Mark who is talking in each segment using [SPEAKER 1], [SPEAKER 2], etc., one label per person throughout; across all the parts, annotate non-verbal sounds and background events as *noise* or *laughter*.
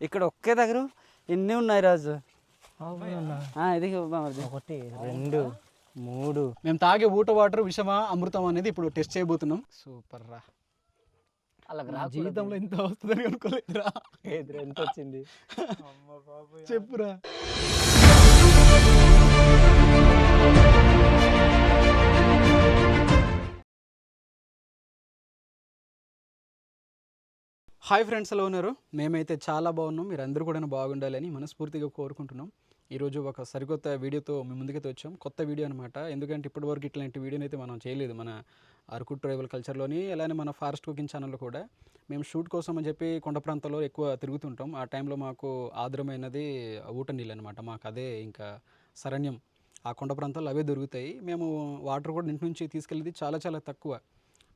[SPEAKER 1] ఇక్కడ ఒకే దగ్గర ఎన్ని ఉన్నాయి రాజు? ఇది.
[SPEAKER 2] ఒకటి రెండు మూడు.
[SPEAKER 3] మేము తాగే ఊట వాటర్ విషమా అమృతం అనేది ఇప్పుడు టెస్ట్ చేయబోతున్నాం. సూపర్ రా.
[SPEAKER 2] అలా
[SPEAKER 3] నా జీవితంలో ఇంత వస్తుందని అనుకోలేదురా.
[SPEAKER 2] ఎంత వచ్చింది?
[SPEAKER 3] చెప్పురా హాయ్ ఫ్రెండ్స్ ఎలా ఉన్నారు. మేమైతే చాలా బాగున్నాం. మీరు అందరూ కూడా బాగుండాలని మనస్ఫూర్తిగా కోరుకుంటున్నాం. ఈరోజు ఒక సరికొత్త వీడియోతో మీ ముందుకైతే వచ్చాం. కొత్త వీడియో అనమాట ఎందుకంటే ఇప్పటివరకు ఇట్లాంటి వీడియోని అయితే మనం చేయలేదు. మన అరకు ట్రైబల్ కల్చర్లోని అలానే మన ఫారెస్ట్ కుకింగ్ ఛానల్లో కూడా. మేము షూట్ కోసం అని చెప్పి కొండ ప్రాంతాల్లో ఎక్కువ తిరుగుతుంటాం. ఆ టైంలో మాకు ఆదరమైనది ఊట నీళ్ళు అనమాట మాకు అదే ఇంకా శరణ్యం. ఆ కొండ ప్రాంతాల్లో అవే దొరుకుతాయి. మేము వాటర్ కూడా ఇంటి నుంచి తీసుకెళ్ళేది చాలా చాలా తక్కువ.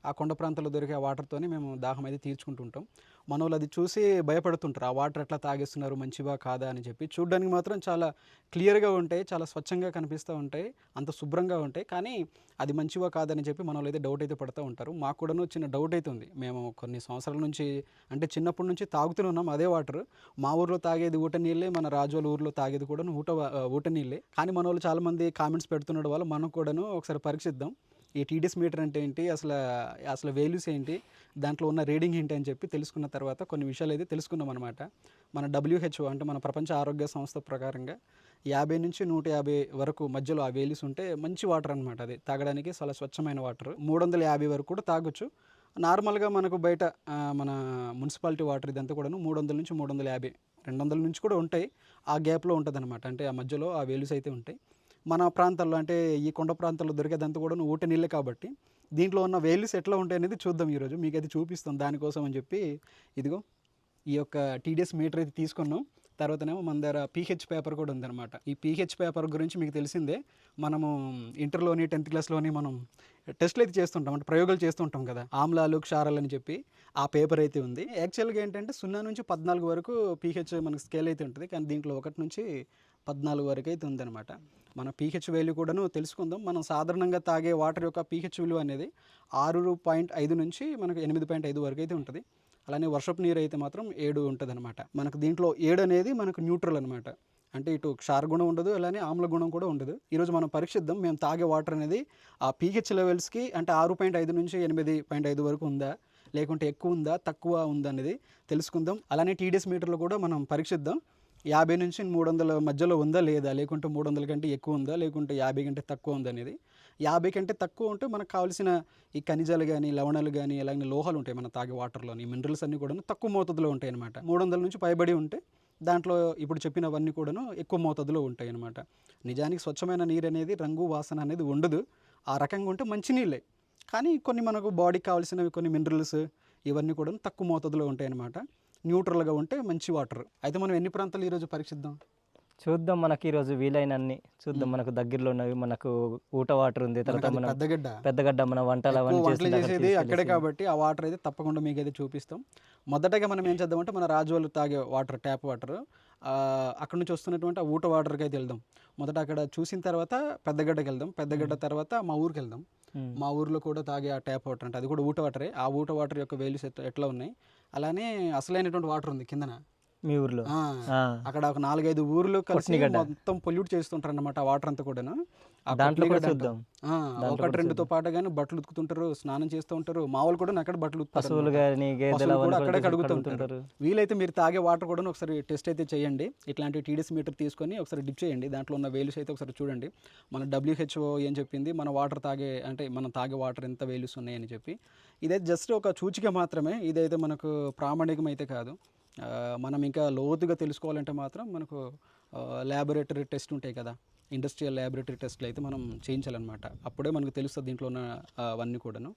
[SPEAKER 3] ఆ కొండ ప్రాంతాల్లో దొరికే ఆ వాటర్తోనే మేము దాహం అయితే తీర్చుకుంటుంటాం. మన వాళ్ళు అది చూసి భయపడుతుంటారు. ఆ వాటర్ ఎట్లా తాగేస్తున్నారు? మంచివా కాదా అని చెప్పి చూడడానికి మాత్రం చాలా క్లియర్గా ఉంటాయి. చాలా స్వచ్ఛంగా కనిపిస్తూ ఉంటాయి. అంత శుభ్రంగా ఉంటాయి. కానీ అది మంచివా కాదని చెప్పి మన వాళ్ళు అయితే డౌట్ అయితే పడుతూ ఉంటారు. మాకు కూడాను చిన్న డౌట్ అయితే ఉంది. మేము కొన్ని సంవత్సరాల నుంచి అంటే చిన్నప్పటి నుంచి తాగుతూనే ఉన్నాం అదే వాటర్. మా ఊర్లో తాగేది ఊట నీళ్ళే మన రాజోల ఊర్లో తాగేది కూడా ఊట ఊట నీళ్ళే. కానీ మన వాళ్ళు చాలామంది కామెంట్స్ పెడుతున్నాడు వల్ల మనం కూడాను ఒకసారి పరీక్షిద్దాం. ఈ టీడీఎస్ మీటర్ అంటే ఏంటి? అసలు అసలు వాల్యూస్ ఏంటి? దాంట్లో ఉన్న రీడింగ్ ఏంటి అని చెప్పి తెలుసుకున్న తర్వాత కొన్ని విషయాలు అయితే తెలుసుకున్నాం అనమాట మన డబ్ల్యూహెచ్ఓ అంటే మన ప్రపంచ ఆరోగ్య సంస్థ ప్రకారంగా యాభై నుంచి నూట యాభై వరకు మధ్యలో ఆ వేలీస్ ఉంటే మంచి వాటర్ అనమాట అది. తాగడానికి చాలా స్వచ్ఛమైన వాటర్ మూడు వందల యాభై వరకు కూడా తాగొచ్చు. నార్మల్గా మనకు బయట మన మున్సిపాలిటీ వాటర్ ఇదంతా కూడాను మూడు వందల నుంచి మూడు వందల యాభై రెండు వందల నుంచి కూడా ఉంటాయి. ఆ గ్యాప్లో ఉంటుంది అనమాట అంటే ఆ మధ్యలో ఆ వేల్యూస్ అయితే ఉంటాయి. మన ప్రాంతాల్లో అంటే ఈ కొండ ప్రాంతాల్లో దొరికేదంతా కూడా ఊట నీళ్ళే కాబట్టి దీంట్లో ఉన్న వేల్యూస్ ఎట్లా ఉంటాయి అనేది చూద్దాం ఈరోజు. మీకు అది చూపిస్తాం దానికోసం అని చెప్పి. ఇదిగో ఈ యొక్క టీడీఎస్ మీటర్ అయితే తీసుకున్నాం. తర్వాతనేమో మన దగ్గర పీహెచ్ పేపర్ కూడా ఉందన్నమాట. ఈ పీహెచ్ పేపర్ గురించి మీకు తెలిసిందే. మనము ఇంటర్లోని టెన్త్ క్లాస్లోని మనం టెస్ట్లు అయితే చేస్తుంటాం. అంటే ప్రయోగాలు చేస్తుంటాం కదా. ఆమ్లాలు క్షారాలు అని చెప్పి ఆ పేపర్ అయితే ఉంది. యాక్చువల్గా ఏంటంటే సున్నా నుంచి పద్నాలుగు వరకు పీహెచ్ మనకి స్కేల్ అయితే ఉంటుంది. కానీ దీంట్లో ఒకటి నుంచి పద్నాలుగు వరకు అయితే ఉందన్నమాట. మన పీహెచ్ వాల్యూ కూడాను తెలుసుకుందాం. మనం సాధారణంగా తాగే వాటర్ యొక్క పీహెచ్ విలువ అనేది ఆరు పాయింట్ ఐదు నుంచి మనకు ఎనిమిది పాయింట్ ఐదు వరకు అయితే ఉంటుంది. అలానే వర్షపు నీరు అయితే మాత్రం ఏడు ఉంటుంది అనమాట మనకు దీంట్లో ఏడు అనేది మనకు న్యూట్రల్ అనమాట అంటే ఇటు క్షార గుణం ఉండదు అలానే ఆమ్ల గుణం కూడా ఉండదు. ఈరోజు మనం పరీక్షిద్దాం మేము తాగే వాటర్ అనేది ఆ పీహెచ్ లెవెల్స్కి అంటే ఆరు పాయింట్ ఐదు నుంచి ఎనిమిది పాయింట్ ఐదు వరకు ఉందా లేకుంటే ఎక్కువ ఉందా తక్కువ ఉందా అనేది తెలుసుకుందాం. అలానే టీడీఎస్ మీటర్లో కూడా మనం పరీక్షిద్దాం. యాభై నుంచి మూడు వందల మధ్యలో ఉందా లేదా? లేకుంటే మూడు వందల కంటే ఎక్కువ ఉందా? లేకుంటే యాభై కంటే తక్కువ ఉందా అనేది. యాభై కంటే తక్కువ ఉంటే మనకు కావాల్సిన ఈ ఖనిజాలు కానీ లవణాలు కానీ అలాగే లోహాలు ఉంటాయి మన తాగే వాటర్లోని. మినరల్స్ అన్నీ కూడా తక్కువ మోతాదులో ఉంటాయి అనమాట మూడు వందల నుంచి పైబడి ఉంటే దాంట్లో ఇప్పుడు చెప్పినవన్నీ కూడాను ఎక్కువ మోతాదులో ఉంటాయి అనమాట నిజానికి స్వచ్ఛమైన నీరు అనేది రంగు వాసన అనేది ఉండదు. ఆ రకంగా ఉంటే మంచి నీళ్ళే. కానీ కొన్ని మనకు బాడీకి కావాల్సినవి కొన్ని మినరల్స్ ఇవన్నీ కూడా తక్కువ మోతాదులో ఉంటాయి అనమాట న్యూట్రల్గా ఉంటే మంచి వాటర్. అయితే మనం ఎన్ని ప్రాంతాలు ఈరోజు పరీక్షిద్దాం?
[SPEAKER 2] చూద్దాం మనకి ఈరోజు వీలైనన్ని. చూద్దాం మనకు దగ్గరలో ఉన్నవి మనకు ఊట వాటర్ ఉంది తర్వాత మనం
[SPEAKER 3] పెద్దగడ్డ
[SPEAKER 2] పెద్దగడ్డ మన వంటలు అవన్నీ
[SPEAKER 3] చేసేది అక్కడే కాబట్టి ఆ వాటర్ అయితే తప్పకుండా మీకు అయితే చూపిస్తాం. మొదటగా మనం ఏం చేద్దామంటే మన రాజువాళ్ళు తాగే వాటర్ ట్యాప్ వాటర్ అక్కడ నుంచి వస్తున్నటువంటి ఆ ఊట వాటర్కి అయితే వెళ్దాం. మొదట అక్కడ చూసిన తర్వాత పెద్దగడ్డకి వెళ్దాం. పెద్దగడ్డ తర్వాత మా ఊరికి వెళ్దాం. మా ఊర్లో కూడా తాగే ఆ ట్యాప్ వాటర్ అంటే అది కూడా ఊట వాటరే. ఆ ఊట వాటర్ యొక్క వేల్యూస్ ఎట్లా ఉన్నాయి? అలానే అసలైనటువంటి వాటర్ ఉంది కిందన.
[SPEAKER 2] మీ ఊర్లో?
[SPEAKER 3] అక్కడ ఒక నాలుగైదు ఊర్లు కలిసి. మొత్తం పొల్యూట్ చేస్తుంటారు అన్నమాట ఆ వాటర్ అంతా కూడాను. ఆ
[SPEAKER 2] దాంట్లో కూడా చూద్దాం.
[SPEAKER 3] ఒకటి రెండుతో పాటు కానీ బట్టలు ఉతుకుతుంటారు స్నానం చేస్తూ ఉంటారు. మామూలు కూడా అక్కడ బట్టలు
[SPEAKER 2] పశువులు. కానీ
[SPEAKER 3] కూడా అక్కడే
[SPEAKER 2] కూడా
[SPEAKER 3] కడుగుతుంటారు. వీలైతే మీరు తాగే వాటర్ కూడా ఒకసారి టెస్ట్ అయితే చేయండి. ఇట్లాంటి టీడీఎస్ మీటర్ తీసుకొని ఒకసారి డిప్ చేయండి. దాంట్లో ఉన్న వేల్యూస్ అయితే ఒకసారి చూడండి. మన డబ్ల్యూహెచ్ఓ ఏం చెప్పింది? మన వాటర్ తాగే అంటే మనం తాగే వాటర్ ఎంత వేల్యూస్ ఉన్నాయని చెప్పి. ఇదైతే జస్ట్ ఒక సూచిక మాత్రమే. ఇదైతే మనకు ప్రామాణికం అయితే కాదు. మనం ఇంకా లోతుగా తెలుసుకోవాలంటే మాత్రం మనకు ల్యాబొరేటరీ టెస్ట్ ఉంటాయి కదా. ఇండస్ట్రియల్ ల్యాబొరేటరీ టెస్ట్లు అయితే మనం చేయించాలన్నమాట. అప్పుడే మనకు తెలుస్తుంది దీంట్లో ఉన్న అవన్నీ కూడాను.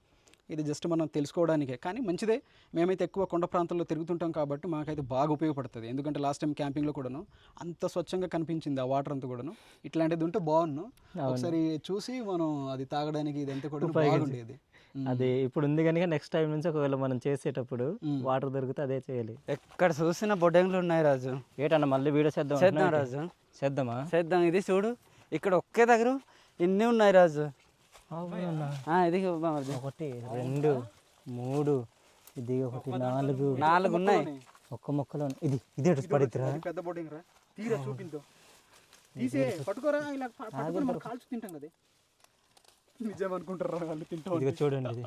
[SPEAKER 3] ఇది జస్ట్ మనం తెలుసుకోవడానికే. కానీ మంచిదే. మేమైతే ఎక్కువ కొండ ప్రాంతాల్లో తిరుగుతుంటాం కాబట్టి మాకైతే బాగా ఉపయోగపడుతుంది. ఎందుకంటే లాస్ట్ టైం క్యాంపింగ్లో కూడాను అంత స్వచ్ఛంగా కనిపించింది ఆ వాటర్ అంతా కూడాను. ఇట్లాంటిది ఉంటే బాగున్ను. ఒకసారి చూసి మనం అది తాగడానికి ఇదంతా కూడా బాగుండేది.
[SPEAKER 2] అది ఇప్పుడు ఉంది కనుక నెక్స్ట్ టైం నుంచి ఒకవేళ మనం చేసేటప్పుడు. వాటర్ దొరికితే అదే చేయాలి.
[SPEAKER 1] ఎక్కడ చూసిన బొడ్డెంగ్లు ఉన్నాయి రాజు.
[SPEAKER 2] ఏటన్నా మళ్ళీ వీడియో చేద్దాం
[SPEAKER 1] చేద్దాం రాజు?
[SPEAKER 2] చేద్దామా?
[SPEAKER 1] చేద్దాం. ఇది చూడు ఇక్కడ ఒకే దగ్గర ఎన్ని ఉన్నాయి రాజు. ఇది బామర్ది.
[SPEAKER 2] ఒకటి రెండు మూడు ఇది ఒకటి నాలుగు
[SPEAKER 1] నాలుగు. ఉన్నాయి.
[SPEAKER 2] ఒక్క మొక్కలో ఇది ఇదే పడిద్దిరా?
[SPEAKER 3] పెద్ద తీరా చూపించు. తీసే పట్టుకోరా ఇలా పట్టుకొని మనం కాల్చి తింటాం కదా. నిజం అనుకుంటారా వాళ్ళు తింటాం
[SPEAKER 2] ఇదిగో చూడండి ఇది.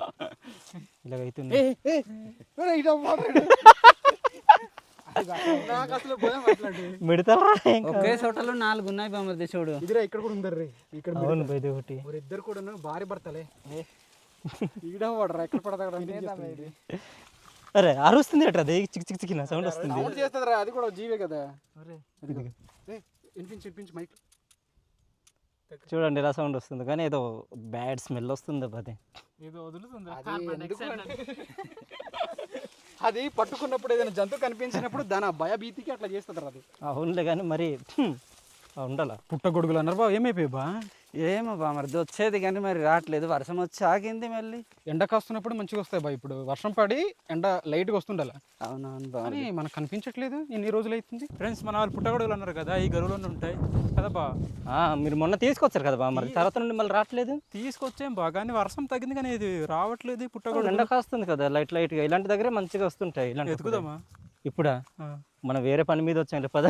[SPEAKER 3] నాకు అసలు భయం అట్లాంటివి
[SPEAKER 2] మిడతరా
[SPEAKER 1] ఒకే చోటలో నాలుగు ఉన్నాయి బామర్ది చూడు.
[SPEAKER 3] ఇదిరా ఇక్కడ కూడా ఉందర్రే. ఇక్కడ
[SPEAKER 2] అవును బై, ఇది ఒకటి.
[SPEAKER 3] ఇద్దరు కూడా భార్య భర్తలే. ఈడ వాడరా ఎక్కడ పడతా.
[SPEAKER 2] అరే అరుస్తుంది అట్రా అది చిక్ చిక్ చిక్కిన సౌండ్ వస్తుంది.
[SPEAKER 3] సౌండ్ చేస్తుందిరా అది కూడా జీవే కదా. వినిపించు వినిపించు మైక్
[SPEAKER 2] చూడండి ఎలా సౌండ్ వస్తుంది. కానీ ఏదో బ్యాడ్ స్మెల్ వస్తుంది అది. *laughs*
[SPEAKER 3] అది పట్టుకున్నప్పుడు ఏదైనా జంతువు కనిపించినప్పుడు దాని ఆ భయభీతికి అట్లా చేస్తుంది అది.
[SPEAKER 2] అవునులే కానీ మరి ఉండాలా?
[SPEAKER 3] పుట్టగొడుగులు అన్నారు బా ఏమైపోయి బా?
[SPEAKER 1] ఏమో బామర్ది వచ్చేది కానీ మరి రావట్లేదు. వర్షం వచ్చి ఆగింది మళ్ళీ.
[SPEAKER 3] ఎండ కాస్తున్నప్పుడు మంచిగా వస్తాయి బా ఇప్పుడు. వర్షం పడి ఎండ లైట్గా వస్తుండాలి?
[SPEAKER 1] అవునవును బామర్ది
[SPEAKER 3] మనకు కనిపించట్లేదు. ఎన్ని రోజులు అవుతుంది.
[SPEAKER 4] ఫ్రెండ్స్ మన వాళ్ళు పుట్టగొడుగులు అన్నారు కదా ఈ గరువులోనే ఉంటాయి కదా బా
[SPEAKER 2] ఆ, మీరు మొన్న తీసుకొచ్చారు కదా బా మరి. తర్వాత నుండి మళ్ళీ రావట్లేదు?
[SPEAKER 4] తీసుకొచ్చాం బా కానీ వర్షం తగ్గింది కానీ ఇది రావట్లేదు పుట్టగొడుగు
[SPEAKER 2] ఎండ కాస్తుంది కదా లైట్ లైట్గా ఇలాంటి దగ్గరే మంచిగా వస్తుంటాయి ఇలాంటి
[SPEAKER 4] ఎత్తుకుదామా
[SPEAKER 2] ఇప్పుడా. మనం వేరే పని మీద వచ్చాం పద.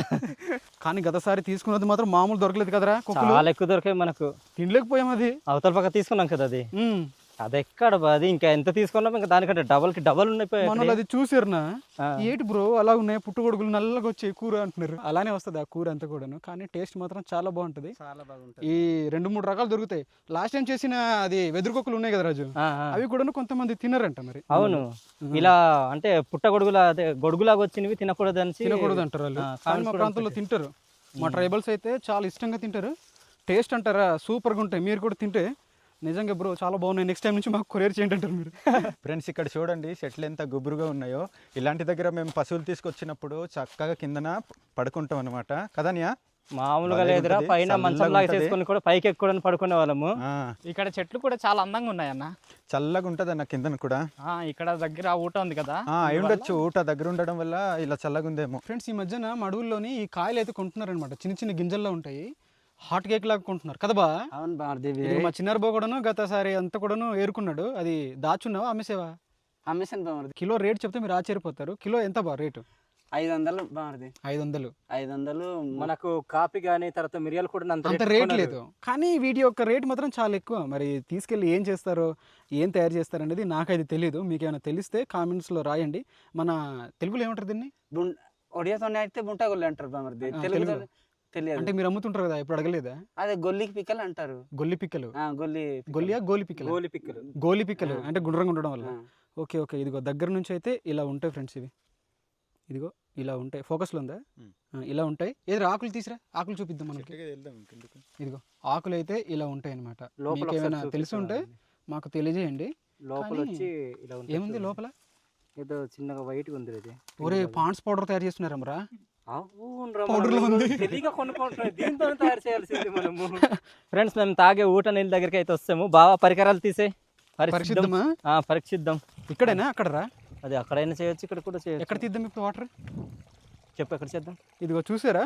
[SPEAKER 3] కానీ గతసారి తీసుకున్నది మాత్రం మామూలు దొరకలేదు కదరా
[SPEAKER 2] చాలా ఎక్కువ దొరికాయి మనకు.
[SPEAKER 3] తినలేకపోయాం అది.
[SPEAKER 2] అవతల పక్క తీసుకున్నాం కదా అది. అది ఎక్కడ బా? అది ఇంకా ఎంత తీసుకున్నాం? ఇంకా దానికంటే డబల్కి డబల్ ఉన్నాయి
[SPEAKER 3] మనోళ్ళు అది చూసారునా. ఏటి బ్రో అలా ఉన్నాయి పుట్టుగొడుగులు నల్లగా వచ్చాయి కూర అంటున్నారు. అలానే వస్తుంది ఆ కూర అంతా కూడాను. కానీ టేస్ట్ మాత్రం చాలా బాగుంటది.
[SPEAKER 1] చాలా బాగుంటుంది.
[SPEAKER 3] ఈ రెండు మూడు రకాలు దొరుకుతాయి. లాస్ట్ టైం చేసిన అది వెదురుకొక్కలు ఉన్నాయి కదా రాజు? అవి కూడాను కొంతమంది తినరంట మరి.
[SPEAKER 2] అవును. ఇలా అంటే పుట్టగొడుగులా అదే గొడుగులాగా వచ్చినవి తినకూడదు అని
[SPEAKER 3] తినకూడదు అంటారు వాళ్ళు. కానీ మా ప్రాంతంలో తింటారు. మా ట్రైబల్స్ అయితే చాలా ఇష్టంగా తింటారు. టేస్ట్ అంటారా? సూపర్గా ఉంటాయి. మీరు కూడా తింటే నిజంగా బ్రో చాలా బాగున్నాయి. నెక్స్ట్ టైం నుంచి మాకు కొరియర్ చేయండి అంటారు మీరు. *laughs*
[SPEAKER 5] ఫ్రెండ్స్ ఇక్కడ చూడండి చెట్లు ఎంత గుబురుగా ఉన్నాయో. ఇలాంటి దగ్గర మేము పశువులు తీసుకొచ్చినప్పుడు చక్కగా కిందన పడుకుంటాం అనమాట కదనియా
[SPEAKER 2] మామూలుగా లేదురా
[SPEAKER 5] ఉంటది,
[SPEAKER 2] పైన
[SPEAKER 5] చల్లగా
[SPEAKER 2] మంచం లాగా
[SPEAKER 5] ఉంటది.
[SPEAKER 2] చేసుకొని కూడా పైకి ఎక్కువని పడుకునే వాళ్ళము.
[SPEAKER 5] ఆ,
[SPEAKER 6] ఇక్కడ చెట్లు కూడా చాలా అందంగా ఉన్నాయన్న.
[SPEAKER 5] చల్లగా ఉంటుంది అన్న కిందన కూడా.
[SPEAKER 6] ఆ, ఇక్కడ దగ్గర ఆ ఊట ఉంది కదా.
[SPEAKER 5] ఆ, అయి ఉండొచ్చు ఊట దగ్గర ఉండడం వల్ల ఇలా చల్లగా ఉందేమో
[SPEAKER 3] ఫ్రెండ్స్ ఈ మధ్యన మా అడవుల్లోని ఈ కాయలు అయితే కొంటున్నారనమాట చిన్న చిన్న గింజల్లో ఉంటాయి. హాట్ కేక్ లాగా కొంటున్నారు. కదా బా?
[SPEAKER 1] అవును
[SPEAKER 3] ఇది మా చిన్నారు బో కూడాను గతసారి అంతా కూడాను ఏరుకున్నాడు. అది దాచున్నావా అమ్మేసేవా?
[SPEAKER 1] అమ్మేసాను బామర్ది
[SPEAKER 3] కిలో రేట్ చెప్తే మీరు ఆశ్చర్యపోతారు. కిలో ఎంత బా రేటు?
[SPEAKER 1] ఐదు వందలు బామర్ది
[SPEAKER 3] ఐదు వందలు
[SPEAKER 1] ఐదు వందలు
[SPEAKER 2] మనకు కాపీ కానీ తర్వాత మిరియాలు కూడా అంత
[SPEAKER 3] అంత
[SPEAKER 2] రేట్.
[SPEAKER 3] లేదు. కానీ వీటి యొక్క రేట్ మాత్రం చాలా ఎక్కువ. మరి తీసుకెళ్ళి ఏం చేస్తారో ఏం తయారు చేస్తారు అనేది నాకైతే తెలియదు మీకు ఏమైనా తెలిస్తే కామెంట్స్లో రాయండి. మన తెలుగులో ఏమంటారు దీన్ని?
[SPEAKER 1] ఒడియాతోనే అయితే బుంటాగొల్లి అంటారు తెలుగులో
[SPEAKER 3] తెలుగులో.
[SPEAKER 1] తెలియదు.
[SPEAKER 3] అంటే మీరు అమ్ముతుంటారు కదా ఇప్పుడు అడగలేదా?
[SPEAKER 1] అదే గొల్లికి పిక్కలు అంటారు.
[SPEAKER 3] గొల్లి పిక్కలు?
[SPEAKER 1] ఆ, గొల్లి.
[SPEAKER 3] గొల్లియా గోలి పిక్కలు?
[SPEAKER 2] గోలి పిక్కలు.
[SPEAKER 3] గోలి పిక్కలు అంటే గుండ్రంగా ఉండడం వల్ల. ఓకే ఓకే ఇదిగో దగ్గర నుంచి అయితే ఇలా ఉంటాయి ఫ్రెండ్స్ ఇవి. ఇదిగో ఇలా ఉంటాయి. ఫోకస్లో ఉందా? ఇలా ఉంటాయి. ఏదో ఆకులు తీసిరా? ఆకులు చూపిద్దాం మనకి. ఇదిగో ఆకులు అయితే ఇలా ఉంటాయి అనమాట ఏమైనా తెలిసి ఉంటే మాకు తెలియజేయండి.
[SPEAKER 2] లోపల వచ్చి
[SPEAKER 3] ఏముంది. లోపల?
[SPEAKER 2] ఏదో చిన్నగా వైట్ ఉంది ఇది.
[SPEAKER 3] ఒరే పాండ్స్ పౌడర్ తయారు చేస్తున్నారమ్మరా
[SPEAKER 2] ఫ్రెండ్స్ మేము తాగే ఊట నీళ్ళ దగ్గరికి అయితే వస్తాము. బాగా పరికరాలు తీసే. పరిశుద్ధం.
[SPEAKER 3] పరిశుద్ధమా?
[SPEAKER 2] పరీక్షిద్దాం
[SPEAKER 3] ఇక్కడేనా? అక్కడరా?
[SPEAKER 2] అది అక్కడైనా చేయొచ్చు ఇక్కడ కూడా చేయొచ్చు.
[SPEAKER 3] ఎక్కడ తీద్దాం ఇప్పుడు వాటర్?
[SPEAKER 2] చెప్పు ఎక్కడ చేద్దాం?
[SPEAKER 3] ఇదిగో చూసారా?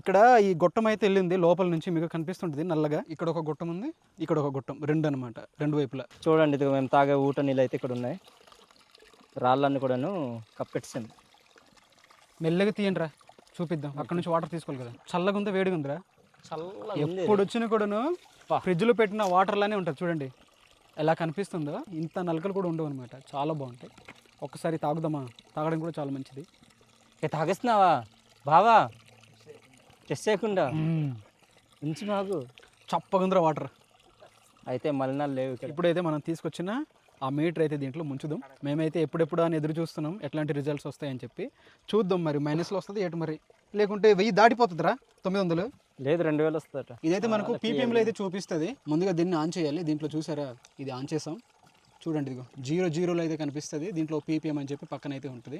[SPEAKER 3] ఇక్కడ ఈ గొట్టం అయితే వెళ్ళింది. లోపల నుంచి మీకు కనిపిస్తుంటుంది నల్లగా. ఇక్కడ ఒక గొట్టం ఉంది ఇక్కడ ఒక గొట్టం. రెండు అనమాట రెండు వైపులా.
[SPEAKER 2] చూడండి ఇదిగో మేము తాగే ఊట నీళ్ళు అయితే ఇక్కడ ఉన్నాయి. రాళ్ళన్నీ కూడాను కప్పెట్టాం
[SPEAKER 3] మెల్లగా తీయండి రా. చూపిద్దాం. అక్కడ నుంచి వాటర్ తీసుకోవాలి కదా. చల్లగా ఉందా వేడిగా ఉందిరా?
[SPEAKER 2] చల్లగా
[SPEAKER 3] ఎప్పుడు వచ్చినా కూడాను ఫ్రిడ్జ్లో పెట్టిన వాటర్ లానే ఉంటుంది చూడండి. ఎలా కనిపిస్తుందో ఇంత నలకలు కూడా ఉండవు అనమాట చాలా బాగుంటాయి. ఒక్కసారి తాగుదామా? తాగడం కూడా చాలా మంచిది.
[SPEAKER 2] ఏ తాగేస్తున్నావా? బావా టెస్ట్ చేయకుండా. ఉంచి మాకు.
[SPEAKER 3] చప్పగా ఉందిరా వాటర్.
[SPEAKER 2] అయితే మలినాలు లేవు
[SPEAKER 3] ఇప్పుడైతే మనం తీసుకొచ్చిన ఆ మీటర్ అయితే దీంట్లో ముంచుదాం. మేమైతే ఎప్పుడెప్పుడు అని ఎదురు చూస్తున్నాం. ఎట్లాంటి రిజల్ట్స్ వస్తాయని చెప్పి చూద్దాం మరి. మైనస్లో వస్తుంది ఏటు మరి? లేకుంటే వెయ్యి దాటిపోతుందిరా తొమ్మిది వందలు?
[SPEAKER 2] లేదు రెండు వేలు వస్తుందట.
[SPEAKER 3] ఇదైతే మనకు పీపీఎంలో అయితే చూపిస్తుంది. ముందుగా దీన్ని ఆన్ చేయాలి. దీంట్లో చూసారా? ఇది ఆన్ చేసాం. చూడండి ఇదిగో. జీరో జీరోలో అయితే కనిపిస్తుంది. దీంట్లో పీపీఎం అని చెప్పి పక్కన అయితే ఉంటుంది.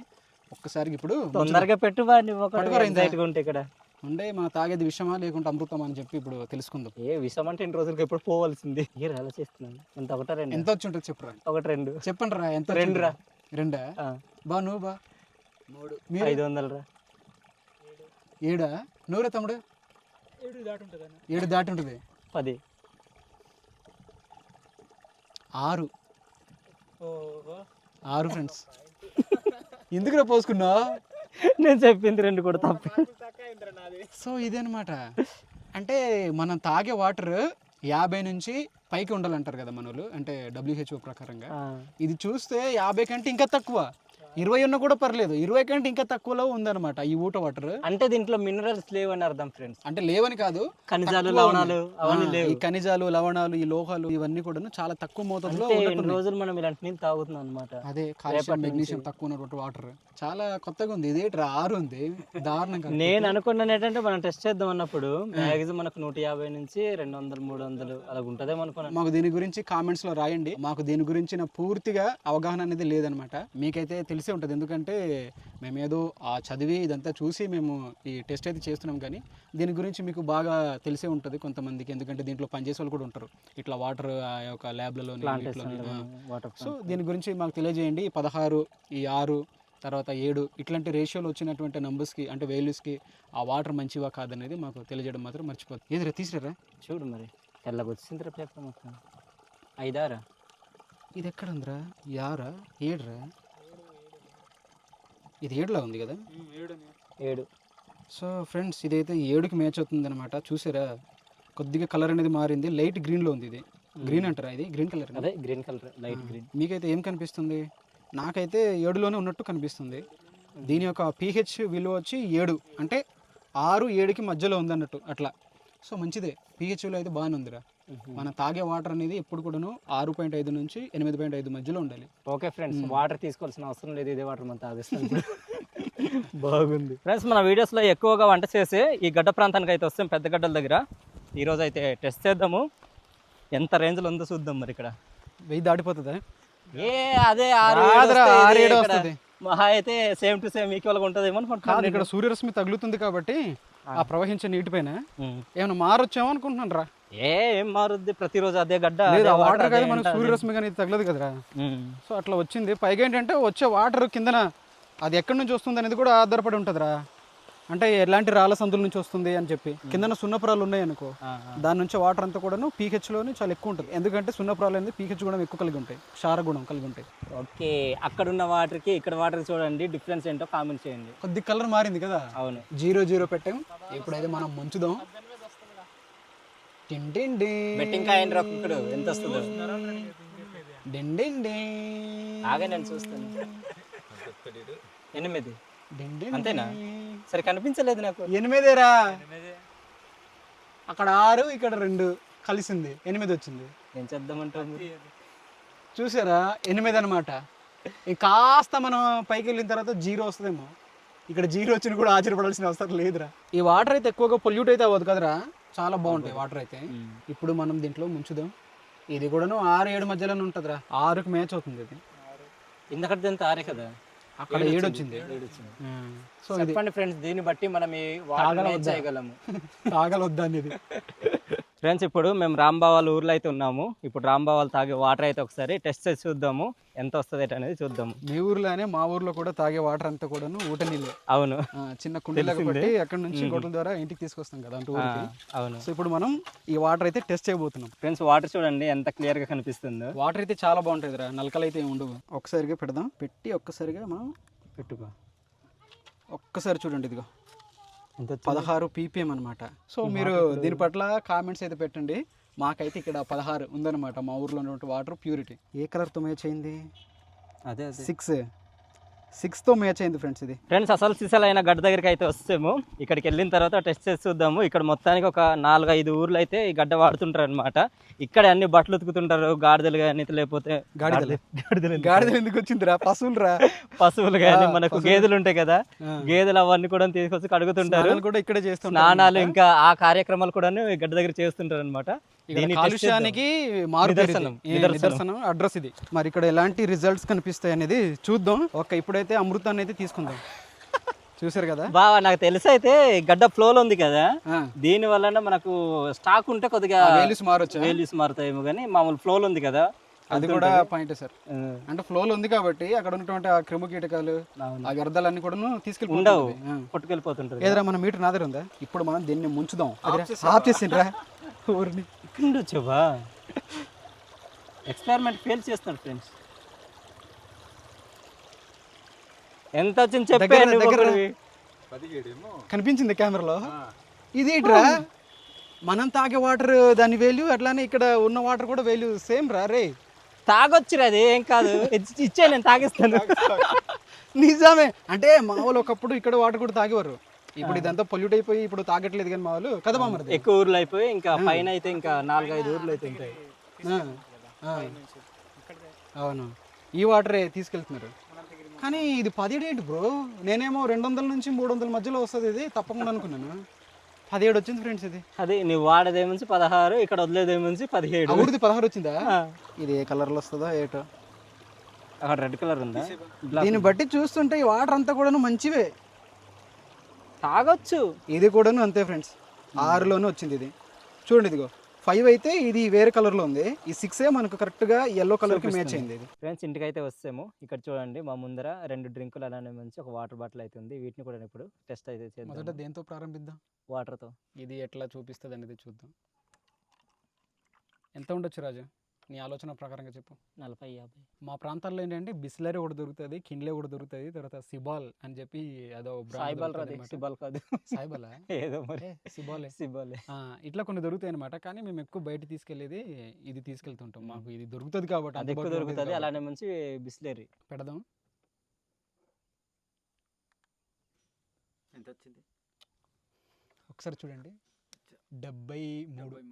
[SPEAKER 3] ఒక్కసారికి ఇప్పుడు
[SPEAKER 2] తొందరగా పెట్టు బా నువ్వు ఒకటి
[SPEAKER 3] పట్టుకోరా ఇంత.
[SPEAKER 2] anxiety గా ఉంటే ఇక్కడ.
[SPEAKER 3] అంటే మన తాగేది విషమా లేకుంటే అమృతమా అని చెప్పి ఇప్పుడు తెలుసుకుందాం.
[SPEAKER 2] ఏ విషం అంటే ఇన్ని రోజులకి ఎప్పుడు పోవాల్సింది? ఏ అలా చేస్తున్నాను ఎంత ఒకట రెండు?
[SPEAKER 3] ఎంత వచ్చి ఉంటుంది చెప్పురా
[SPEAKER 2] ఒకటి రెండు.
[SPEAKER 3] చెప్పండి రా ఎంత
[SPEAKER 2] రెండు రా.
[SPEAKER 3] రెండా?
[SPEAKER 2] ఆ,
[SPEAKER 3] బా నువ్వు బా. మీరు?
[SPEAKER 2] ఐదు వందలు రా.
[SPEAKER 3] ఏడా? నువ్వురా తమ్ముడు.
[SPEAKER 4] ఏడు దాటి ఉంటుంది
[SPEAKER 3] ఏడు దాటి ఉంటుంది
[SPEAKER 2] పది.
[SPEAKER 3] ఆరు.
[SPEAKER 4] ఓహో.
[SPEAKER 3] ఆరు ఫ్రెండ్స్ ఎందుకురా పోసుకున్నావు?
[SPEAKER 2] నేను చెప్పింది రెండు కూడా తప్పు.
[SPEAKER 3] సో ఇదనమాట అంటే మనం తాగే వాటర్ యాభై నుంచి పైకి ఉండాలంటారు కదా మనోళ్ళు అంటే డబ్ల్యూహెచ్ఓ ప్రకారంగా. ఇది చూస్తే యాభై కంటే ఇంకా తక్కువ. ఇరవై ఉన్న కూడా పర్లేదు. ఇరవై కంటే ఇంకా తక్కువలో ఉందన్నమాట ఈ ఊట వాటర్.
[SPEAKER 2] అంటే దీంట్లో మినరల్స్ లేవని అర్థం ఫ్రెండ్స్.
[SPEAKER 3] అంటే లేవని కాదు
[SPEAKER 2] ఖనిజాలు లవణాలు
[SPEAKER 3] ఈ ఖనిజాలు లవణాలు ఈ లోహాలు ఇవన్నీ కూడా చాలా తక్కువ మోతాదులో
[SPEAKER 2] రోజులు మనం ఇలాంటి నీళ్ళు తాగుతున్నాం అనమాట
[SPEAKER 3] అదే కాల్షియం మెగ్నీషియం తక్కువ ఉన్నటువంటి వాటర్. చాలా కొత్తగా ఉంది. ఇదే ఆరు ఉంది. దారుణంగా
[SPEAKER 2] నేను అనుకున్నాను ఏంటంటే మనం టెస్ట్ చేద్దాం అన్నప్పుడు మ్యాక్సిమం మనకు నూట యాభై నుంచి రెండు వందలు మూడు వందలు అలా ఉంటుందేమో అనుకున్నాను.
[SPEAKER 3] మాకు దీని గురించి కామెంట్స్లో రాయండి. మాకు దీని గురించిన పూర్తిగా అవగాహన అనేది లేదనమాట మీకైతే తెలిసే ఉంటుంది. ఎందుకంటే మేమేదో ఆ చదివి ఇదంతా చూసి మేము ఈ టెస్ట్ అయితే చేస్తున్నాం కానీ దీని గురించి మీకు బాగా తెలిసే ఉంటుంది కొంతమందికి. ఎందుకంటే దీంట్లో పనిచేసే వాళ్ళు కూడా ఉంటారు. ఇట్లా వాటర్ ఆ యొక్క ల్యాబ్లలో
[SPEAKER 2] వాటర్
[SPEAKER 3] సో దీని గురించి మాకు తెలియజేయండి. పదహారు ఈ ఆరు తర్వాత ఏడు ఇట్లాంటి రేషియోలో వచ్చినటువంటి నంబర్స్కి అంటే వాల్యూస్కి ఆ వాటర్ మంచివా కాదనేది మాకు తెలియజేయడం మాత్రం మర్చిపోతుంది ఏదిరా తీసుకురా
[SPEAKER 2] చూడు మరి. తెల్లగా వచ్చింది పేపర్ మొత్తం. ఐదారా?
[SPEAKER 3] ఇది ఎక్కడ ఉందిరా? యారా ఏడురా? ఇది ఏడులా ఉంది కదా?
[SPEAKER 2] ఏడు
[SPEAKER 3] సో ఫ్రెండ్స్ ఇదైతే ఏడుకి మ్యాచ్ అవుతుంది అనమాట చూసారా? కొద్దిగా కలర్ అనేది మారింది. లైట్ గ్రీన్లో ఉంది ఇది. గ్రీన్ అంటారా ఇది? గ్రీన్ కలర్
[SPEAKER 2] అదే గ్రీన్ కలర్. Light green.
[SPEAKER 3] మీకైతే ఏం కనిపిస్తుంది? నాకైతే ఏడులోనే ఉన్నట్టు కనిపిస్తుంది. దీని యొక్క పీహెచ్ విలువ వచ్చి ఏడు. అంటే ఆరు ఏడుకి మధ్యలో ఉందన్నట్టు అట్లా. సో మంచిదే. పీహెచ్ విలువ అయితే బాగానే ఉందిరా. మనం తాగే వాటర్ అనేది ఎప్పుడు కూడాను ఆరు పాయింట్ ఐదు నుంచి ఎనిమిది పాయింట్ ఐదు మధ్యలో ఉండాలి.
[SPEAKER 2] ఓకే ఫ్రెండ్స్ వాటర్ తీసుకోవాల్సిన అవసరం లేదు ఇదే వాటర్ మనం తాగేస్తాం. *laughs* బాగుంది. ఫ్రెండ్స్ మన వీడియోస్లో ఎక్కువగా వంట చేసి ఈ గడ్డ ప్రాంతానికి అయితే వస్తాం పెద్ద గడ్డల దగ్గర. ఈరోజు అయితే టెస్ట్ చేద్దాము. ఎంత రేంజ్లో ఉందో చూద్దాం మరి ఇక్కడ.
[SPEAKER 3] వెయ్యి దాటిపోతుందా?
[SPEAKER 2] ఏ అదే ఆరు ఏడు.
[SPEAKER 3] వస్తది.
[SPEAKER 2] మహా అయితే సేమ్ టు సేమ్ ఈక్వల్గా ఉంటదేమో అనుకుంటున్నాను
[SPEAKER 3] ఇక్కడ సూర్యరశ్మి తగులుతుంది కాబట్టి ఆ. ప్రవహించే నీటిపైన. ఏమైనా మారొచ్చేమో అనుకుంటున్నాను రా.
[SPEAKER 2] ఏ ఏం మారుద్ది? ప్రతిరోజు అదే గడ్డ
[SPEAKER 3] లేదు వాటర్ కదా మనకు సూర్యరశ్మి కానీ తగలదు కదరా. సో అట్లా వచ్చింది. పైగా ఏంటంటే వచ్చే వాటర్ కిందన అది ఎక్కడి నుంచి వస్తుంది అనేది కూడా ఆధారపడి ఉంటుందిరా. అంటే ఎలాంటి రాళ్ళ సందుల నుంచి వస్తుంది అని చెప్పి. కిందన సున్నపురాలు ఉన్నాయి అనుకో. దాని నుంచి వాటర్ అంతా కూడాను లోని చాలా ఎక్కువ ఉంటుంది. ఎందుకంటే సున్నపురాలు అనేది పీహెచ్ గుణం ఎక్కువ కలిగి ఉంటాయి. క్షార గుణం కలిగి ఉంటాయి.
[SPEAKER 2] ఓకే అక్కడ ఉన్న వాటర్కి ఇక్కడ వాటర్ చూడండి డిఫరెన్స్ ఏంటో కామెంట్ చేయండి.
[SPEAKER 3] కొద్ది కలర్ మారింది కదా.
[SPEAKER 2] అవును.
[SPEAKER 3] జీరో జీరో పెట్టాం. ఇప్పుడైతే మనం ముంచుదాం.
[SPEAKER 2] బెట్టింగ్ ఎంత వస్తుందో. ఆగా నేను చూస్తాను. ఎనిమిది. అంతేనా. సరే కనిపించలేదు నాకు.
[SPEAKER 3] ఎనిమిదేరా? అక్కడ ఆరు ఇక్కడ రెండు కలిసింది. ఎనిమిది వచ్చింది.
[SPEAKER 2] ఏం చేద్దామంటావు
[SPEAKER 3] చూసారా? ఎనిమిది అనమాట కాస్త మనం పైకి వెళ్ళిన తర్వాత జీరో వస్తుందేమో. ఇక్కడ జీరో వచ్చిన కూడా ఆశ్చర్యపడాల్సిన అవసరం లేదురా. ఈ వాటర్ అయితే ఎక్కువగా పొల్యూట్ అయితే అవ్వదు కదరా? చాలా బాగుంటాయి వాటర్ అయితే ఇప్పుడు మనం దీంట్లో ముంచుదాం. ఇది కూడాను ఆరు ఏడు మధ్యలోనే ఉంటుందిరా. ఆరుకు మ్యాచ్ అవుతుంది ఇది.
[SPEAKER 2] ఇందకటి ఎంత? ఆరే కదా?
[SPEAKER 3] అక్కడ ఏడు వచ్చింది. సో
[SPEAKER 2] చెప్పండి ఫ్రెండ్స్ దీన్ని బట్టి మనం ఈ వాటర్ చేయగలము?
[SPEAKER 3] తాగలొద్దా అనేది. *laughs*
[SPEAKER 2] ఫ్రెండ్స్ ఇప్పుడు మేము రాంబావాల ఊర్లో అయితే ఉన్నాము. ఇప్పుడు రాంబావాలు తాగే వాటర్ అయితే ఒకసారి టెస్ట్ చేసి చూద్దాము. ఎంత వస్తుంది అనేది చూద్దాము.
[SPEAKER 3] మీ ఊర్లోనే మా ఊర్లో కూడా తాగే వాటర్ అంతా కూడాను ఊట నీళ్ళే
[SPEAKER 2] అవును
[SPEAKER 3] చిన్న కుండీలకు పట్టి అక్కడ నుంచి గొడవల ద్వారా ఇంటికి తీసుకొస్తాం కదా అంటే
[SPEAKER 2] అవును.
[SPEAKER 3] సో ఇప్పుడు మనం ఈ వాటర్ అయితే టెస్ట్ చేయబోతున్నాం.
[SPEAKER 2] ఫ్రెండ్స్ వాటర్ చూడండి ఎంత క్లియర్గా కనిపిస్తుందో.
[SPEAKER 3] వాటర్ అయితే చాలా బాగుంటుంది రా. నలకలు అయితే ఉండవు. ఒక్కసారిగా పెడదాం. పెట్టి ఒక్కసారిగా మనం
[SPEAKER 2] పెట్టుకో.
[SPEAKER 3] ఒక్కసారి చూడండి ఇదిగో. పదహారు పీపీఎం అనమాట సో మీరు దీని పట్ల కామెంట్స్ అయితే పెట్టండి. మాకైతే ఇక్కడ పదహారు ఉందన్నమాట మా ఊర్లో ఉన్నటువంటి వాటర్ ప్యూరిటీ. ఏ కలర్తో మ్యాచ్ అయింది
[SPEAKER 2] అదే అదే.
[SPEAKER 3] సిక్స్. సిక్స్తో మ్యాచ్ అయింది ఫ్రెండ్స్ ఇది.
[SPEAKER 2] ఫ్రెండ్స్ అసలు సిసలైన గడ్డ దగ్గరికి అయితే వస్తాము. ఇక్కడికి వెళ్ళిన తర్వాత టెస్ట్ చేసి చూద్దాము. ఇక్కడ మొత్తానికి ఒక నాలుగు ఐదు ఊర్లు అయితే ఈ గడ్డ వాడుతుంటారు అనమాట ఇక్కడ అన్ని బట్టలు ఉతుకుతుంటారు గాడిదలు కానీ లేకపోతే
[SPEAKER 3] గాడిదలు?
[SPEAKER 2] గాడిదలు ఎందుకు?
[SPEAKER 3] వచ్చిందిరా? పశువులు రా
[SPEAKER 2] పశువులు కానీ మనకు. గేదెలు ఉంటాయి కదా. గేదెలు అవన్నీ కూడా తీసుకొచ్చి కడుగుతుంటారు.
[SPEAKER 3] కూడా ఇక్కడే చేస్తుంటారు
[SPEAKER 2] స్నానాలు ఇంకా ఆ కార్యక్రమాలు కూడా గడ్డ దగ్గర చేస్తుంటారు అనమాట
[SPEAKER 3] కాలుష్యానికి.
[SPEAKER 2] నిదర్శనం,
[SPEAKER 3] అడ్రస్ ఇది. మరి ఇక్కడ ఎలాంటి రిజల్ట్స్ కనిపిస్తాయి అనేది చూద్దాం. ఒక ఇప్పుడైతే అమృతాన్ని అయితే తీసుకుందాం. చూసారు కదా?
[SPEAKER 2] బావా నాకు తెలిసి అయితే గడ్డ ఫ్లోలో ఉంది కదా. దీని వలన మనకు స్టాక్ ఉంటే కొద్దిగా
[SPEAKER 3] ఆ వేలిస్ మారొచ్చా?
[SPEAKER 2] వేలీస్ మారుతాయేమో కానీ మామూలు ఫ్లోలో ఉంది కదా.
[SPEAKER 3] అది కూడా పాయింట్ సార్. అంటే ఫ్లోలో ఉంది కాబట్టి అక్కడ ఉన్నటువంటి ఆ క్రిము కీటకాలు. ఆ వ్యర్థాలన్నీ కూడా
[SPEAKER 2] ఉండవు
[SPEAKER 3] తీసుకెళ్ళి
[SPEAKER 2] కొట్టుకెళ్ళిపోతుంటారు
[SPEAKER 3] ఏదైనా మన మీటర్ నాదర ఉందా? ఇప్పుడు మనం దీన్ని ముంచుదాం. ఆఫ్ చేసిండ్రా ఊరిని.
[SPEAKER 2] ఇక్కడ నుండి వచ్చావా ఎక్స్పెరిమెంట్ ఫెయిల్ చేస్తున్నాడు ఫ్రెండ్స్ ఎంత వచ్చింది చెప్పే.
[SPEAKER 3] కనిపించింది కెమెరాలో. ఇది ఇట్రా మనం తాగే వాటర్ దాని వాల్యూ అట్లానే ఇక్కడ ఉన్న వాటర్ కూడా వాల్యూ సేమ్ రా రే.
[SPEAKER 2] తాగొచ్చురా అది ఏం కాదు. ఇచ్చి- ఇచ్చే నేను తాగిస్తాను.
[SPEAKER 3] నిజమే. అంటే మా వాళ్ళు ఒకప్పుడు ఇక్కడ వాటర్ కూడా తాగేవారు. ఇప్పుడు ఇదంతా పొల్యూట్ అయిపోయి ఇప్పుడు తాగట్లేదు కానీ మా వాళ్ళు. కదా మామది
[SPEAKER 2] ఎక్కువ ఊర్లు అయిపోయి ఇంకా పైన అయితే ఇంకా నాలుగైదు ఊర్లు అయితే ఉంటాయి.
[SPEAKER 3] అవును. ఈ వాటరే తీసుకెళ్తున్నారు. కానీ ఇది పదిహేడు ఏంటి బ్రో? నేనేమో రెండు వందల నుంచి మూడు వందల మధ్యలో వస్తుంది ఇది తప్పకుండా అనుకున్నాను. పదిహేడు వచ్చింది ఫ్రెండ్స్ ఇది.
[SPEAKER 2] అది నువ్వు వాడేదేమించి పదహారు ఇక్కడ వదిలేదేమించి పదిహేడు.
[SPEAKER 3] అవుడిది పదహారు వచ్చిందా? ఇది ఏ కలర్లో వస్తుందో ఏటో?
[SPEAKER 2] అక్కడ రెడ్ కలర్ ఉందా?
[SPEAKER 3] దీన్ని బట్టి చూస్తుంటే ఈ వాటర్ అంతా కూడాను మంచివే.
[SPEAKER 2] తాగొచ్చు.
[SPEAKER 3] ఇది కూడాను అంతే ఫ్రెండ్స్. ఆరులోనే వచ్చింది ఇది. చూడండి ఇదిగో. ఫైవ్ అయితే ఇది వేరే కలర్లో ఉంది. ఈ సిక్సే మనకు కరెక్ట్గా ఎల్లో కలర్కి మ్యాచ్ అయింది ఇది.
[SPEAKER 2] ఫ్రెండ్స్ ఇంటికి అయితే వస్తాము. ఇక్కడ చూడండి మా ముందర రెండు డ్రింకులు అలానే మంచి ఒక వాటర్ బాటిల్ అయితే ఉంది. వీటిని కూడా ఇప్పుడు టెస్ట్ అయితే
[SPEAKER 3] మొదట
[SPEAKER 2] చేద్దాం
[SPEAKER 3] దేంతో ప్రారంభిద్దాం?
[SPEAKER 2] వాటర్తో
[SPEAKER 3] ఇది ఎట్లా చూపిస్తుంది అనేది చూద్దాం. ఎంత ఉండొచ్చు రాజు? నీ ఆలోచన ప్రకారంగా చెప్పు.
[SPEAKER 2] నలభై యాభై.
[SPEAKER 3] మా ప్రాంతాల్లో ఏంటంటే బిస్లరీ ఒకటి దొరుకుతుంది కిన్లే ఒకటి దొరుకుతుంది తర్వాత సిబాల్ అని చెప్పి అదో
[SPEAKER 2] సాయిబాల్ రాదు. సిబాల్ కాదు.
[SPEAKER 3] సాయిబాలా?
[SPEAKER 2] ఏదో మరి.
[SPEAKER 3] సిబాలే.
[SPEAKER 2] సిబాలే.
[SPEAKER 3] ఆ, ఇట్లా కొన్ని దొరుకుతాయి అనమాట కానీ మేము ఎక్కువ బయట తీసుకెళ్ళేది ఇది తీసుకెళ్తుంటాం మాకు ఇది దొరుకుతుంది కాబట్టి
[SPEAKER 2] అది ఎక్కువ దొరుకుతుంది. అలానే మంచి బిస్లరీ.
[SPEAKER 3] పెడదాం.
[SPEAKER 1] ఎంత వచ్చింది
[SPEAKER 3] ఒకసారి చూడండి. డెబ్బై మూడు.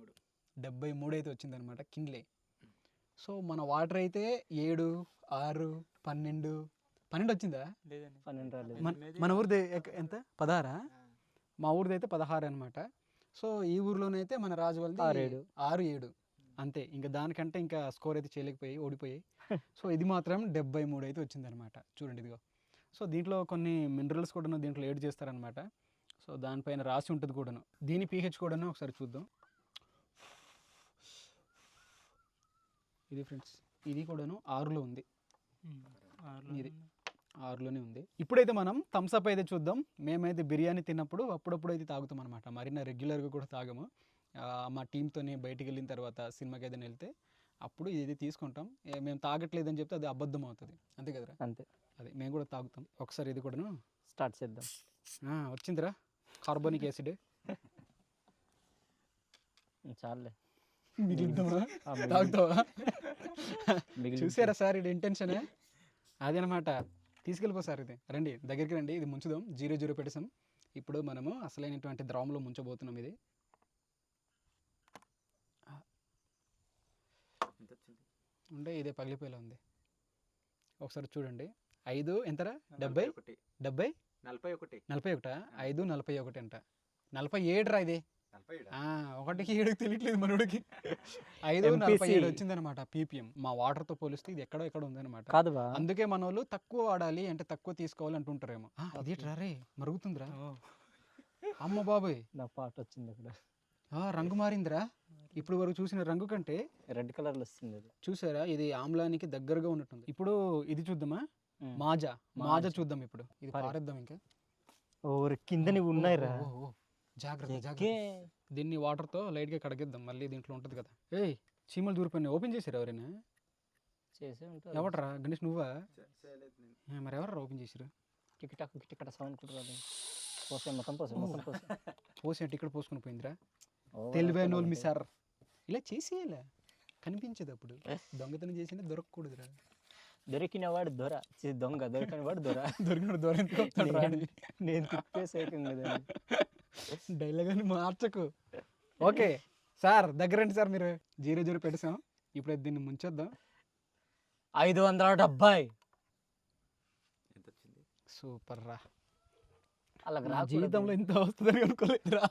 [SPEAKER 3] డెబ్బై మూడు. అయితే వచ్చిందనమాట కిన్లే. సో మన వాటర్ అయితే ఏడు ఆరు పన్నెండు పన్నెండు వచ్చిందా?
[SPEAKER 2] పన్నెండు రాలేదు.
[SPEAKER 3] మన మన ఊరిది ఎక్- ఎంత? పదహారా? మా ఊరిది అయితే పదహారు అనమాట సో ఈ ఊర్లోనైతే మన రాజు వాళ్ళది
[SPEAKER 2] ఆరు, ఏడు.
[SPEAKER 3] ఆరు ఏడు అంతే. ఇంకా దానికంటే ఇంకా స్కోర్ అయితే చేయలేకపోయి ఓడిపోయి సో ఇది మాత్రం డెబ్బై మూడు అయితే వచ్చిందనమాట చూడండి ఇదిగో. సో దీంట్లో కొన్ని మినరల్స్ కూడాను దీంట్లో ఏడ్ చేస్తారనమాట సో దానిపైన రాసి ఉంటుంది కూడాను. దీని పీహెచ్ కూడాను ఒకసారి చూద్దాం. ఇది ఫ్రెండ్స్ ఇది కూడాను ఆరులో ఉంది. ఇది ఆరులోనే ఉంది. ఇప్పుడైతే మనం థమ్స్అప్ అయితే చూద్దాం. మేమైతే బిర్యానీ తిన్నప్పుడు అప్పుడప్పుడు అయితే తాగుతాం అనమాట మరిన్న రెగ్యులర్గా కూడా తాగము. ఆ, మా టీంతోని బయటికి వెళ్ళిన తర్వాత సినిమాకి ఏదైనా వెళ్తే అప్పుడు ఇది తీసుకుంటాం. మేము తాగట్లేదని చెప్తే అది అబద్ధం అవుతుంది. అంతే కదరా?
[SPEAKER 2] అంతే.
[SPEAKER 3] అదే మేము కూడా తాగుతాం. ఒకసారి ఇది కూడాను.
[SPEAKER 2] స్టార్ట్ చేద్దాం.
[SPEAKER 3] ఆ, వచ్చిందిరా. Carbonic acid.
[SPEAKER 2] చాలే.
[SPEAKER 3] మిగిలిద్దామా. తాగుతావా. చూసారా సార్ ఇది ఇంటెన్షనే అదనమాట. తీసుకెళ్ళిపో సార్ ఇది. రండి దగ్గరికి రండి. ఇది ముంచుదాం. జీరో జీరో పెట్టేసాం ఇప్పుడు మనము అసలైనటువంటి ద్రవంలో ముంచబోతున్నాం ఇది. ఉండే ఇదే పగిలిపోయేలా ఉంది. ఒకసారి చూడండి. ఐదు ఎంతరా? డెబ్బై?
[SPEAKER 1] ఒకటి.
[SPEAKER 3] డెబ్బై?
[SPEAKER 1] నలభై ఒకటి.
[SPEAKER 3] నలభై ఒకటా? ఐదు నలభై ఒకటి అంట. నలభై ఏడురా ఇది. ఒకటికి ఏడుకి తెలియట్లేదు మనోడికి. ఐదు నలభై. ఏడు వచ్చిందనమాట పీపీఎం మా వాటర్తో పోలిస్తే ఇది ఎక్కడో ఎక్కడ ఉందన్నమాట.
[SPEAKER 2] కాదు
[SPEAKER 3] అందుకే మన వాళ్ళు తక్కువ వాడాలి అంటే తక్కువ తీసుకోవాలి అంటుంటారేమో అదేట్రా రే మరుగుతుందిరా. అమ్మ బాబాయ్.
[SPEAKER 2] నా పాట వచ్చింది అక్కడ.
[SPEAKER 3] ఆ, రంగు మారిందిరా. ఇప్పుడు వరకు చూసిన రంగు కంటే
[SPEAKER 2] రెడ్ కలర్లో వస్తుంది అది.
[SPEAKER 3] చూసారా ఇది ఆమ్లానికి దగ్గరగా ఉన్నట్టుంది. ఇప్పుడు ఇది చూద్దామా. మాజా. మాజా. చూద్దాం ఇప్పుడు. ఇది
[SPEAKER 2] పారే.
[SPEAKER 3] పారేద్దాం ఇంకా.
[SPEAKER 2] ఓ కింద నీవు ఉన్నాయిరా.
[SPEAKER 3] జాగ్రత్త. జాగ్రత్త. దీన్ని వాటర్తో లైట్గా కడిగిద్దాం. మళ్ళీ దీంట్లో ఉంటుంది కదా. ఏయ్ చీమలు దూరిపోయినాయి. ఓపెన్ చేసారు ఎవరైనా?
[SPEAKER 2] చేసే ఉంటారు.
[SPEAKER 3] ఎవడరా? గణేష్ నువ్వా? మరి ఎవరు ఓపెన్ చేసిరు
[SPEAKER 2] టికెట్ టికెట్ సౌండ్ పోసే మొత్తం పోసే మొత్తం పోసే. *laughs*
[SPEAKER 3] పోసి టికెట్ పోసుకుని పోయిందిరా. తెలివైన వాళ్ళు మీ సార్. ఇలా చేసేయాలా? కనిపించదు అప్పుడు. దొంగతనం చేసినా దొరకకూడదురా.
[SPEAKER 2] దొరికిన వాడు దొర. చి, దొంగ దొరికిన వాడు దొర *laughs*
[SPEAKER 3] దొరికిన దొర.
[SPEAKER 2] నేను తిప్పేసేకం కదా *laughs*
[SPEAKER 3] డైలాగ్ అని మార్చకు. ఓకే సార్ దగ్గరండి సార్ మీరు. జీరో జీరో పెట్టేసాం ఇప్పుడు దీన్ని ముంచేద్దాం.
[SPEAKER 2] ఐదు వందల డెబ్బై
[SPEAKER 3] సూపర్ రా.
[SPEAKER 2] అలా
[SPEAKER 3] నా జీవితంలో ఇంత వస్తుందని అనుకోలేదురా.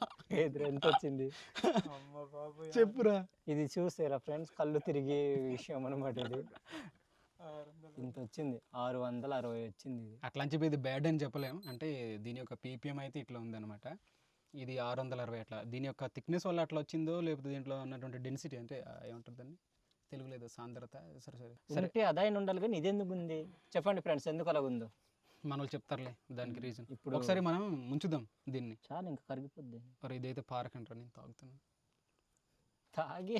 [SPEAKER 2] ఎంత వచ్చింది
[SPEAKER 3] చెప్పురా.
[SPEAKER 2] ఇది చూసారా ఫ్రెండ్స్ కళ్ళు తిరిగే విషయం అనమాట ఇది. ఇంత వచ్చింది ఆరు వందల అరవై వచ్చింది
[SPEAKER 3] అట్లా అని చెప్పి ఇది బ్యాడ్ అని చెప్పలేము అంటే దీని యొక్క పీపీఎం అయితే ఇట్లా ఉందన్నమాట. ఇది ఆరు వందల అరవై అట్లా. దీని యొక్క థిక్నెస్ వల్ల అట్లా వచ్చిందో లేకపోతే దీంట్లో ఉన్నటువంటి డెన్సిటీ అంటే ఏమంటారు దాన్ని తెలుగు లేదు సాంద్రత. సరే సరే. సరే.
[SPEAKER 2] ఉంటే అదాయం ఉండాలి కానీ ఇది ఎందుకు ఉంది? చెప్పండి ఫ్రెండ్స్ ఎందుకు అలా ఉందో?
[SPEAKER 3] మన వాళ్ళు చెప్తారులే దానికి రీజన్
[SPEAKER 2] ఇప్పుడు
[SPEAKER 3] ఒకసారి మనం ముంచుదాం దీన్ని.
[SPEAKER 2] చాలా ఇంకా కరిగిపోద్ది.
[SPEAKER 3] మరి ఇదైతే పారకంటారా నేను తాగుతాను
[SPEAKER 2] తాగి.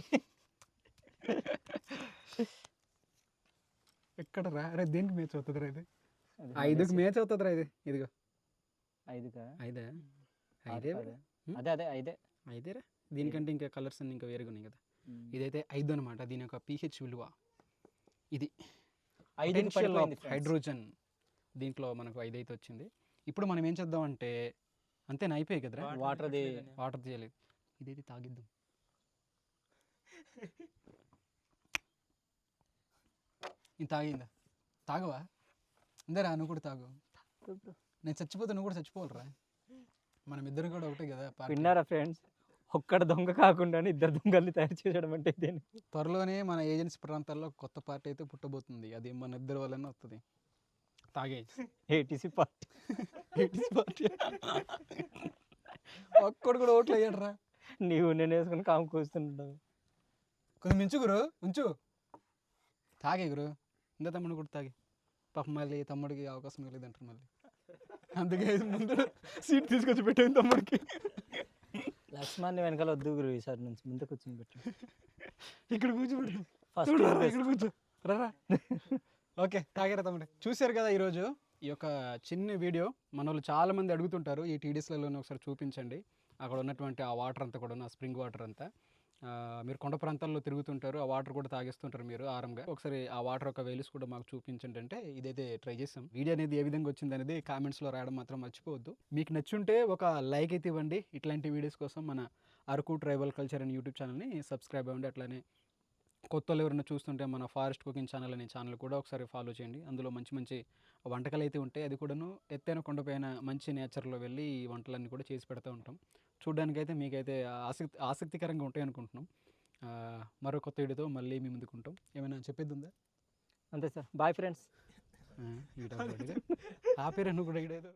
[SPEAKER 3] ఎక్కడ రా? అరే దేనికి మ్యాచ్ అవుతుంది రా ఇది ఐదుకి మేచ్ అవుతుందిరా ఇది. ఇదిగో.
[SPEAKER 2] ఐదుగా
[SPEAKER 3] ఐదే? ఐదే?
[SPEAKER 2] అదే. అదే ఐదే.
[SPEAKER 3] ఐదేరా దీనికంటే ఇంకా కలర్స్ అన్ని ఇంకా వేరుగా ఉన్నాయి కదా ఇదైతే ఐదు అనమాట దీని యొక్క పీహెచ్ విలువ ఇది.
[SPEAKER 2] friends.
[SPEAKER 3] హైడ్రోజన్ దీంట్లో మనకు ఐదు అయితే వచ్చింది. ఇప్పుడు మనం ఏం చేద్దామంటే అంతేనా? అయిపోయాయి కదరా?
[SPEAKER 2] వాటర్ది
[SPEAKER 3] వాటర్ తీయలేదు ఇదైతే తాగిద్దాం. ఇది తాగిందా? తాగవా? అందరా నువ్వు కూడా తాగు. నేను చచ్చిపోతే నువ్వు కూడా చచ్చిపోవాలరా. మనం ఇద్దరు కూడా ఒకటే కదా.
[SPEAKER 2] విన్నారా ఫ్రెండ్స్? ఒక్కడ దొంగ కాకుండా ఇద్దరు దొంగల్ని తయారు చేసడం అంటే ఇదేనా
[SPEAKER 3] త్వరలోనే మన ఏజెన్సీ ప్రాంతాల్లో కొత్త పార్టీ అయితే పుట్టబోతుంది. అది మన ఇద్దరు వల్లనే వస్తుంది. తాగే.
[SPEAKER 2] ATC party.
[SPEAKER 3] ATC party. ఒక్కడు కూడా ఓట్లు వేయడరా?
[SPEAKER 2] నీవు నేను వేసుకుని కాము కూస్తుంటావు
[SPEAKER 3] కొంచెం మించు గురు ఉంచు. తాగే గురు. ఇందా తమ్ముడు కూడా తాగి. పాపం మళ్ళీ తమ్ముడికి అవకాశం ఇవ్వలేదు అంటారు మళ్ళీ. అందుకే ముందు సీట్ తీసుకొచ్చి పెట్టాను తమ్ముడికి.
[SPEAKER 2] లక్ష్మాన్ని వెనకాల వద్దు గురు ఈసారి నుంచి ముందు కూర్చొని పెట్టు.
[SPEAKER 3] ఇక్కడ కూర్చోబెట్టు.
[SPEAKER 2] Best.
[SPEAKER 3] ఇక్కడ కూర్చో. రా ఓకే తాగారా తమ్ముడు. చూశారు కదా ఈరోజు ఈ యొక్క చిన్న వీడియో? మన వాళ్ళు చాలా మంది అడుగుతుంటారు ఈ టీడీఎస్లలోనే ఒకసారి చూపించండి. అక్కడ ఉన్నటువంటి ఆ వాటర్ అంతా కూడా ఆ స్ప్రింగ్ వాటర్ అంతా. మీరు కొండ ప్రాంతాల్లో తిరుగుతుంటారు ఆ వాటర్ కూడా తాగేస్తుంటారు మీరు ఆరంగా. ఒకసారి ఆ వాటర్ ఒక వేలీస్ కూడా మాకు చూపించండి అంటే ఇదైతే ట్రై చేసాం వీడియో అనేది ఏ విధంగా వచ్చింది అనేది కామెంట్స్లో రాయడం మాత్రం మర్చిపోవద్దు. మీకు నచ్చుంటే ఒక లైక్ అయితే ఇవ్వండి. ఇట్లాంటి వీడియోస్ కోసం మన Araku tribal culture and YouTube ఛానల్ని సబ్స్క్రైబ్ అవ్వండి. అట్లానే కొత్త ఎవరైనా చూస్తుంటే మన ఫారెస్ట్ కుకింగ్ ఛానల్ అనే ఛానల్ కూడా ఒకసారి ఫాలో చేయండి. అందులో మంచి మంచి వంటకాలు అయితే ఉంటాయి. అది కూడాను ఎత్తైన కొండపైన మంచి నేచర్లో వెళ్ళి ఈ వంటలన్నీ కూడా చేసి పెడతా ఉంటాం. చూడడానికైతే మీకైతే ఆసక్తి ఆసక్తికరంగా ఉంటాయి అనుకుంటున్నాం. మరో కొత్త వీడియోతో మళ్ళీ మీ ముందుకు ఉంటాం. ఏమైనా చెప్పేది ఉందా?
[SPEAKER 2] అంతే సార్. బాయ్ ఫ్రెండ్స్
[SPEAKER 3] ఆ, పేరు నువ్వు కూడా ఈడేదో